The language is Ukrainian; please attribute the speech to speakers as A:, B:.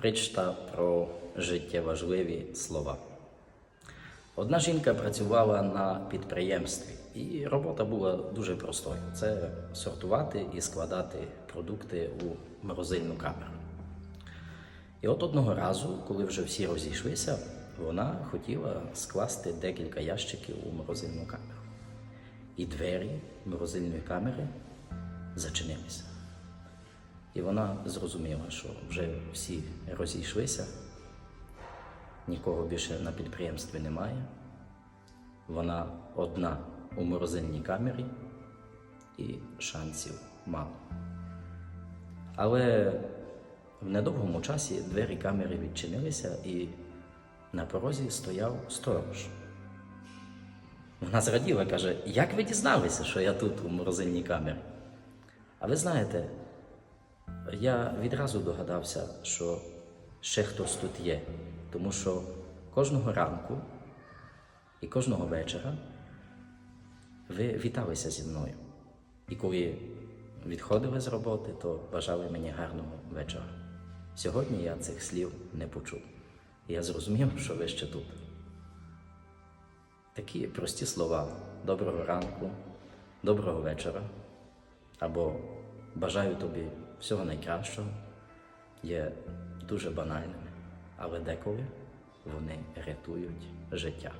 A: Причта про життєважливі слова. Одна жінка працювала на підприємстві, і робота була дуже простою: це сортувати і складати продукти у морозильну камеру. І от одного разу, коли вже всі розійшлися, вона хотіла скласти декілька ящиків у морозильну камеру. І двері морозильної камери зачинилися. І вона зрозуміла, що вже всі розійшлися, нікого більше на підприємстві немає. Вона одна у морозильній камері і шансів мало. Але в недовгому часі двері камери відчинилися і на порозі стояв сторож. Вона зраділа, каже: Як ви дізналися, що я тут у морозильній камері? А ви знаєте, я відразу догадався, що ще хтось тут є, тому що кожного ранку і кожного вечора ви віталися зі мною. І коли відходили з роботи, то бажали мені гарного вечора. Сьогодні я цих слів не почув. Я зрозумів, що ви ще тут. Такі прості слова доброго ранку, доброго вечора або бажаю тобі всього найкращого є дуже банальними, але деколи вони рятують життя.